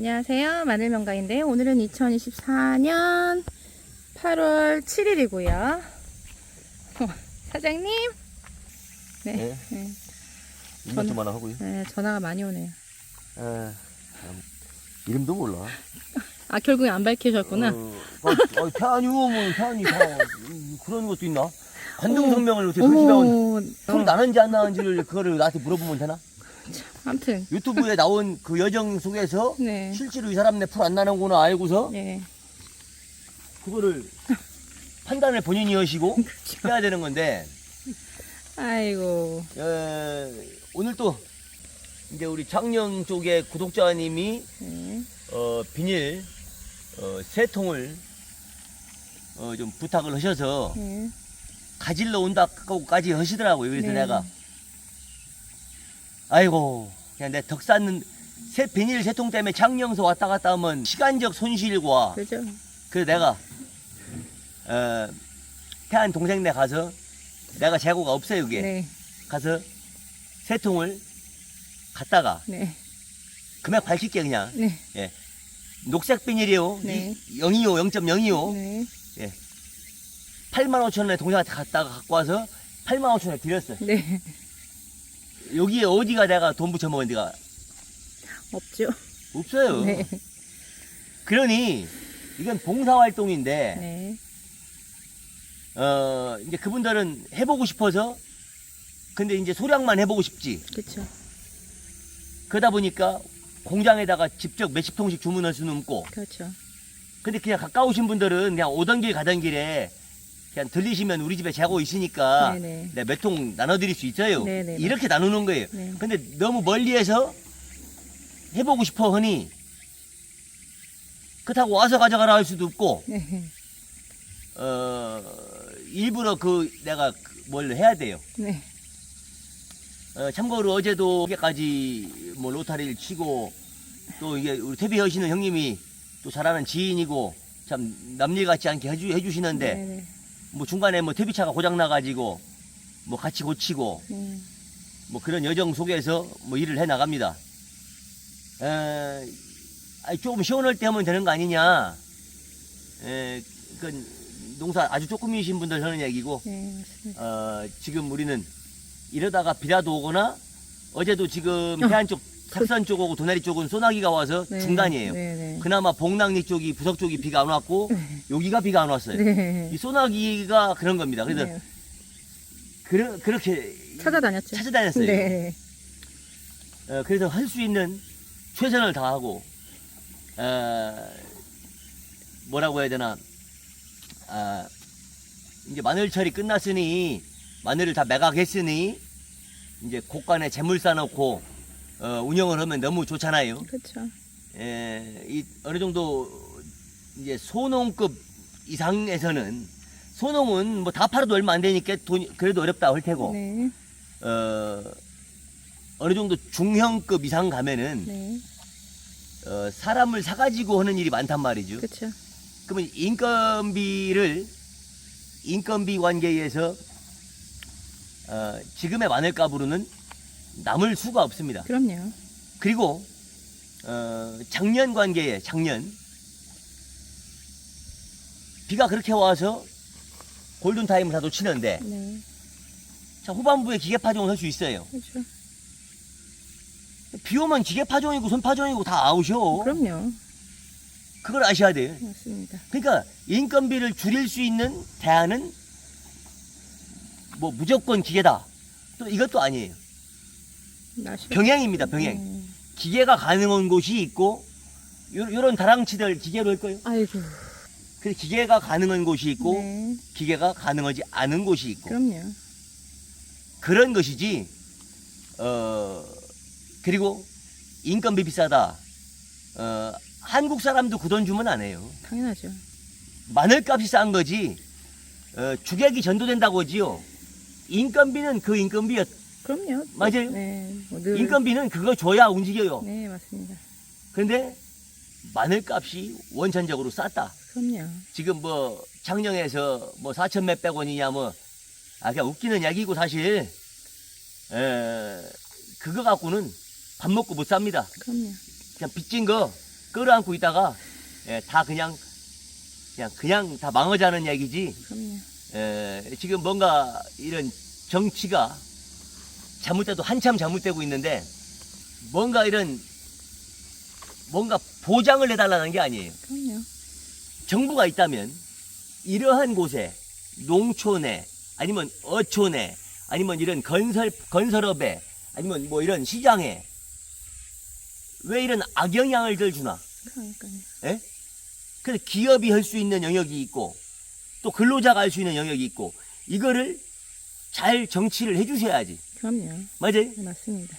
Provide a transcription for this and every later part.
안녕하세요. 마늘명가인데요. 오늘은 2024년 8월 7일이고요. 사장님, 네, 네. 네, 많아 하고요. 네, 전화가 많이 오네요. 에, 참, 이름도 몰라. 아, 결국에 안 밝히셨구나. 어, 어, 어, 태안이 뭐 태안이 다 음, 그런 것도 있나? 관등 성명을 어떻게 어머, 설치다운 어, 품 나는지 안 나는지를 그거를 나한테 물어보면 되나? 아무튼, 유튜브에 나온 그 여정 속에서 네, 실제로 이 사람네 풀 안 나는구나 알고서 네, 그거를 판단을 본인이 하시고 그렇죠. 해야 되는 건데. 아이고, 에, 오늘 또 이제 우리 장령 쪽에 구독자님이 네, 어, 비닐 어, 세 통을 어, 좀 부탁을 하셔서 네, 가질러 온다고까지 하시더라고요. 그래서 네. 내가 아이고 그냥 내 덕 쌓는 새 비닐 세통 때문에 장령서 왔다 갔다 하면 시간적 손실과 그죠? 그래서 내가 어, 태안 동생네 가서 내가 재고가 없어요 여기에 네, 가서 세 통을 갖다가 네, 금액 밝힐게 그냥. 네, 녹색 비닐이요. 네. 0이요 0.0이요. 네, 8만 5천 원에 동생한테 갖다가 갖고 와서 8만 5천 원에 드렸어요. 네, 여기에 어디가 내가 돈 붙여 먹은 데가 없죠? 없어요 네, 그러니 이건 봉사활동인데 네, 어 이제 그분들은 해보고 싶어서 근데 이제 소량만 해보고 싶지 그쵸. 그러다 보니까 공장에다가 직접 몇십 통씩 주문할 수는 없고 그렇죠. 근데 그냥 가까우신 분들은 그냥 오던 길 가던 길에 그냥 들리시면 우리 집에 재고 있으니까 네네. 내가 몇통 나눠드릴 수 있어요. 네네. 이렇게 나누는 거예요. 네. 근데 너무 멀리에서 해보고 싶어 하니 그렇다고 와서 가져가라 할 수도 없고 네, 어 일부러 그 내가 그뭘 해야 돼요. 네, 어, 참고로 어제도 여기까지 뭐 로타리를 치고 또 이게 우리 태비 하시는 형님이 또 잘하는 지인이고 참 남일 같지 않게 해주, 해주시는데 네, 네, 뭐 중간에 뭐 태비차가 고장 나가지고 뭐 같이 고치고 네. 뭐 그런 여정 속에서 뭐 일을 해 나갑니다. 에, 아니, 조금 시원할 때 하면 되는 거 아니냐. 에, 그 농사 아주 조금이신 분들 하는 얘기고 네. 어, 지금 우리는 이러다가 비라도 오거나 어제도 지금 해안 쪽 삭산 쪽하고 도나리 쪽은 소나기가 와서 네, 중단이에요. 네, 네. 그나마 봉낭리 쪽이 부석 쪽이 비가 안 왔고 네. 여기가 비가 안 왔어요. 네. 이 소나기가 그런 겁니다. 그래서 네. 그러, 그렇게 찾아다녔죠. 찾아다녔어요. 네. 어, 그래서 할 수 있는 최선을 다하고 어, 뭐라고 해야 되나 아, 이제 마늘철이 끝났으니 마늘을 다 매각했으니 이제 곳간에 재물 쌓아놓고 어, 운영을 하면 너무 좋잖아요. 그렇죠. 에, 이 어느 정도 이제 소농급 이상에서는 소농은 뭐 다 팔아도 얼마 안 되니까 돈 그래도 어렵다 할 테고 네. 어, 어느 정도 중형급 이상 가면은 네. 어, 사람을 사가지고 하는 일이 많단 말이죠. 그렇죠. 그러면 인건비를 인건비 관계에서 어, 지금의 마늘값으로는 남을 수가 없습니다. 그럼요. 그리고 어, 작년 관계에 작년 비가 그렇게 와서 골든 타임을 다 놓치는데 네. 자, 후반부에 기계 파종을 할 수 있어요. 그렇죠. 비 오면 기계 파종이고 손 파종이고 다 아웃이요. 그럼요. 그걸 아셔야 돼요. 맞습니다. 그러니까 인건비를 줄일 수 있는 대안은 뭐 무조건 기계다. 또 이것도 아니에요. 병행입니다. 병행. 네. 기계가 가능한 곳이 있고 요, 요런 다랑치들 기계로 할 거예요. 아이고. 그래서 기계가 가능한 곳이 있고 네. 기계가 가능하지 않은 곳이 있고 그럼요. 그런 것이지. 어 그리고 인건비 비싸다. 어 한국 사람도 그 돈 주면 안 해요. 당연하죠. 마늘값이 싼 거지. 어, 주객이 전도된다고 하지요. 인건비는 그 인건비였. 그럼요. 맞아요. 네. 뭐 늘. 인건비는 그거 줘야 움직여요. 네, 맞습니다. 근데 마늘값이 원천적으로 쌌다. 그럼요. 지금 뭐 작년에서 뭐 4천 몇백 원이냐 뭐 아, 그냥 웃기는 얘기고 사실 에, 그거 갖고는 밥 먹고 못 삽니다. 그럼요. 그냥 빚진 거 끌어안고 있다가 예, 다 그냥 그냥 그냥 다 망하자는 얘기지. 그럼요. 에, 지금 뭔가 이런 정치가 잘못돼도 한참 잘못되고 있는데 뭔가 이런 뭔가 보장을 해달라는 게 아니에요. 그럼요. 정부가 있다면 이러한 곳에 농촌에 아니면 어촌에 아니면 이런 건설 건설업에 아니면 뭐 이런 시장에 왜 이런 악영향을 주나? 그러니까요. 예? 그래서 기업이 할 수 있는 영역이 있고 또 근로자가 할 수 있는 영역이 있고 이거를 잘 정치를 해주셔야지. 그럼요. 맞아요? 네, 맞습니다.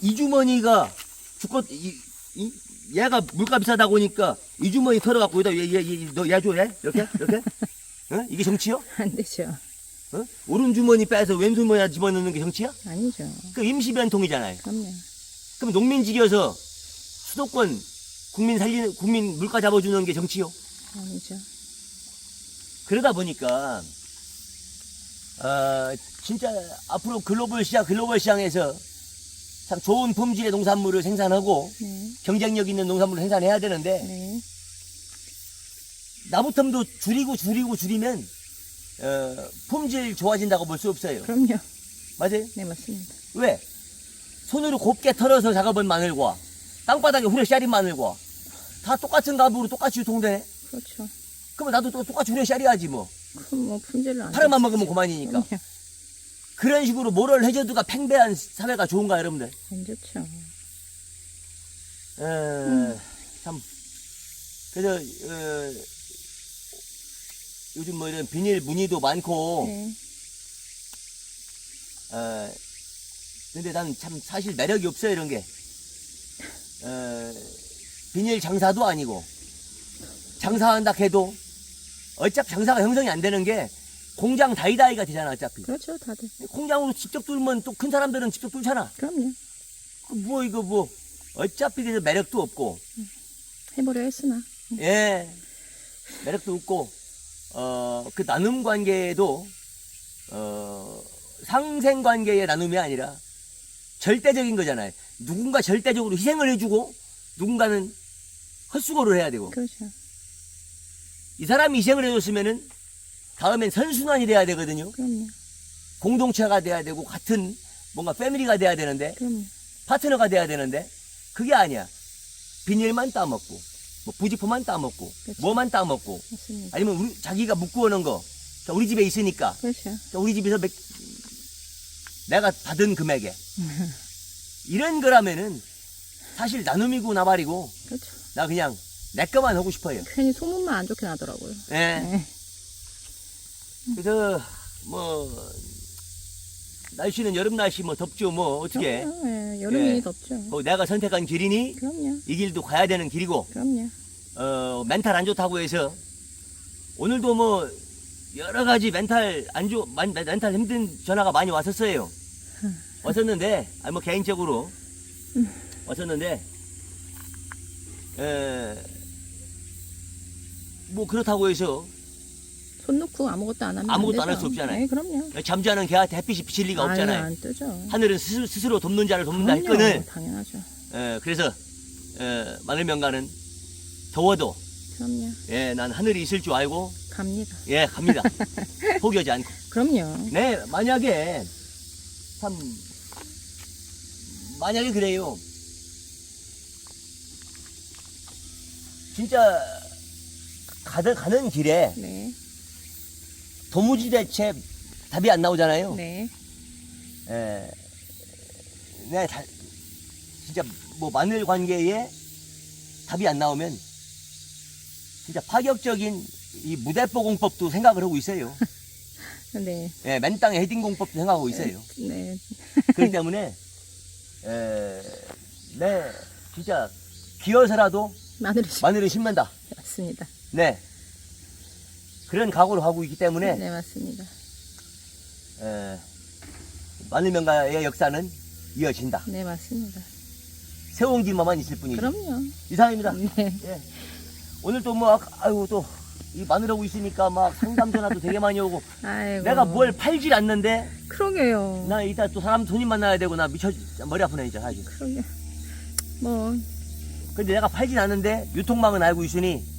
이 주머니가 주껏 이, 이 얘가 물가 비싸다고 하니까 이 주머니 털어갖고 여기다 얘얘너얘 줘, 얘 이렇게 이렇게 어? 이게 정치요? 안 되죠. 어? 오른 주머니 빼서 왼 주머니에 집어넣는 게 정치야? 아니죠. 그 임시 변통이잖아요. 그럼요. 그럼 농민직이어서 수도권 국민 살리는 국민 물가 잡아주는 게 정치요? 아니죠. 그러다 보니까 어, 진짜 앞으로 글로벌 시장 글로벌 시장에서 참 좋은 품질의 농산물을 생산하고 네. 경쟁력 있는 농산물을 생산해야 되는데 네. 나부텀도 줄이고 줄이고 줄이면 어, 품질 좋아진다고 볼 수 없어요. 그럼요. 맞아요? 네, 맞습니다. 왜? 손으로 곱게 털어서 작업한 마늘과 땅바닥에 후레 씨알인 마늘과 다 똑같은 값으로 똑같이 유통되네. 그렇죠. 그러면 나도 또 똑같이 후레 씨알이야지 뭐. 그럼 뭐 품질을 안 좋지. 먹으면 그만이니까. 그럼요. 그런 식으로 모럴 해저드가 팽배한 사회가 좋은가 여러분들? 안 좋죠. 에, 참 그래서 어, 요즘 뭐 이런 비닐 무늬도 많고 네. 어, 근데 난 참 사실 매력이 없어요 이런 게 어, 비닐 장사도 아니고 장사한다 해도 어차피 장사가 형성이 안 되는 게 공장 다이다이가 되잖아 어차피 그렇죠, 다들. 공장으로 직접 뚫으면 또 큰 사람들은 직접 뚫잖아 그럼요. 그 뭐 이거 뭐 어차피 그래서 매력도 없고 해보려 했으나. 예 매력도 없고 어 그 나눔 관계도 어 상생 관계의 나눔이 아니라 절대적인 거잖아요 누군가 절대적으로 희생을 해주고 누군가는 헛수고를 해야 되고 그렇죠. 이 사람이 희생을 해줬으면은 다음엔 선순환이 돼야 되거든요 그럼요. 공동체가 돼야 되고 같은 뭔가 패밀리가 돼야 되는데 그럼요. 파트너가 돼야 되는데 그게 아니야. 비닐만 따먹고 뭐 부지포만 따먹고 그치. 뭐만 따먹고 맞습니다. 아니면 우리, 자기가 묶어 오는 거 자, 우리 집에 있으니까 그렇죠. 자, 우리 집에서 맥- 내가 받은 금액에 이런 거라면은 사실 나눔이고 나발이고 그렇죠. 나 그냥 내 거만 하고 싶어요. 괜히 소문만 안 좋게 나더라고요. 예. 네. 그래서 뭐 날씨는 여름 날씨 뭐 덥죠 뭐 어떻게 그럼요. 예, 여름이 예. 덥죠. 어, 내가 선택한 길이니 그럼요. 이 길도 가야 되는 길이고 그럼요. 어, 멘탈 안 좋다고 해서 오늘도 뭐 여러 가지 멘탈 안 좋, 만- 멘탈 힘든 전화가 많이 왔었어요. 왔었는데, 아니 뭐 개인적으로 왔었는데, 에, 뭐 그렇다고 해서 손 놓고 아무것도 안 하면 아무것도 안 안할수 되죠. 없잖아요. 네, 그럼요. 잠자는 개한테 햇빛이 비칠 리가 아유, 없잖아요. 안 뜨죠. 하늘은 스스로, 스스로 돕는 자를 돕는다 그럼요. 했거늘. 당연하죠. 에, 그래서 에, 마늘 명가는 더워도 그럼요. 예, 난 하늘이 있을 줄 알고 갑니다. 예, 갑니다. 포기하지 않고. 그럼요. 네, 만약에 참 만약에 그래요. 진짜 가는 가는 길에 네. 도무지 대체 답이 안 나오잖아요. 네. 예. 네, 다, 진짜 뭐 마늘 관계에 답이 안 나오면 진짜 파격적인 이 무대포 공법도 생각을 하고 있어요. 네. 예, 맨 땅에 헤딩 공법도 생각하고 있어요. 네. 그렇기 때문에 에, 네 진짜 기어서라도 심- 마늘을 심는다. 맞습니다. 네 그런 각오를 하고 있기 때문에 네, 맞습니다. 에, 마늘 명가의 역사는 이어진다. 네, 맞습니다. 세옹지마만 있을 뿐이죠. 그럼요. 이상입니다. 네. 예. 오늘 또뭐 아이고 또이 마늘하고 있으니까 막 상담 전화도 되게 많이 오고 아이고. 내가 뭘 팔질 않는데 그러게요. 나 이따 또 사람 손님 만나야 되고 나 미쳐 머리 아프네 진짜 사실. 그러게. 뭐 근데 내가 팔진 않는데 유통망은 알고 있으니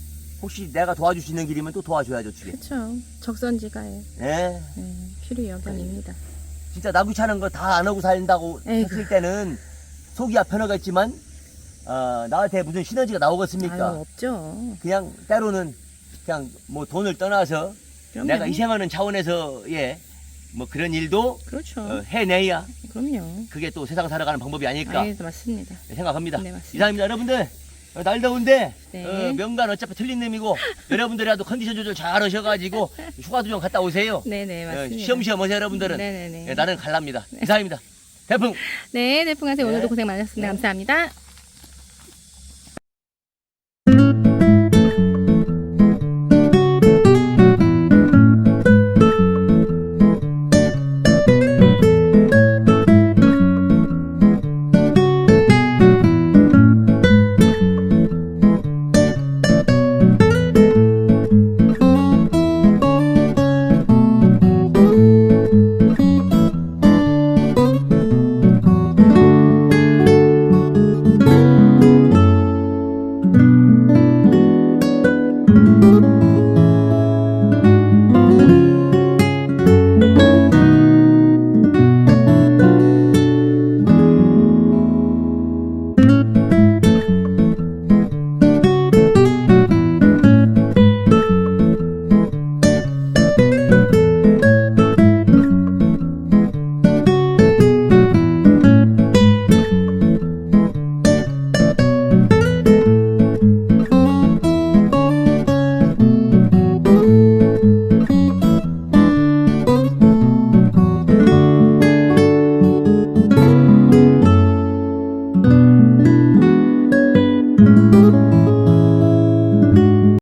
혹시 내가 도와줄 수 있는 길이면 또 도와줘야죠, 주게. 그렇죠. 적선지가에 예. 네, 필요여견입니다. 진짜 나 귀찮은 거다 안 하고 살린다고 에이구. 했을 때는 속이야 편하겠지만 어, 나한테 무슨 시너지가 나오겠습니까? 아유 없죠. 그냥 때로는 그냥 뭐 돈을 떠나서 그럼요. 내가 희생하는 차원에서의 뭐 그런 일도 그렇죠. 어, 해내야 그럼요. 그게 또 세상 살아가는 방법이 아닐까 아 예 맞습니다. 생각합니다. 네, 맞습니다. 이상입니다. 여러분들 어, 날 더운데 네. 어, 명간 어차피 틀린 놈이고 여러분들이라도 컨디션 조절 잘 하셔가지고 휴가도 좀 갔다 오세요. 네네 어, 맞습니다. 쉬엄쉬엄 하세요 여러분들은. 네네네. 예, 나는 갈랍니다. 이상입니다. 대풍. 네, 대풍 하세요. 오늘도 네. 고생 많으셨습니다. 감사합니다.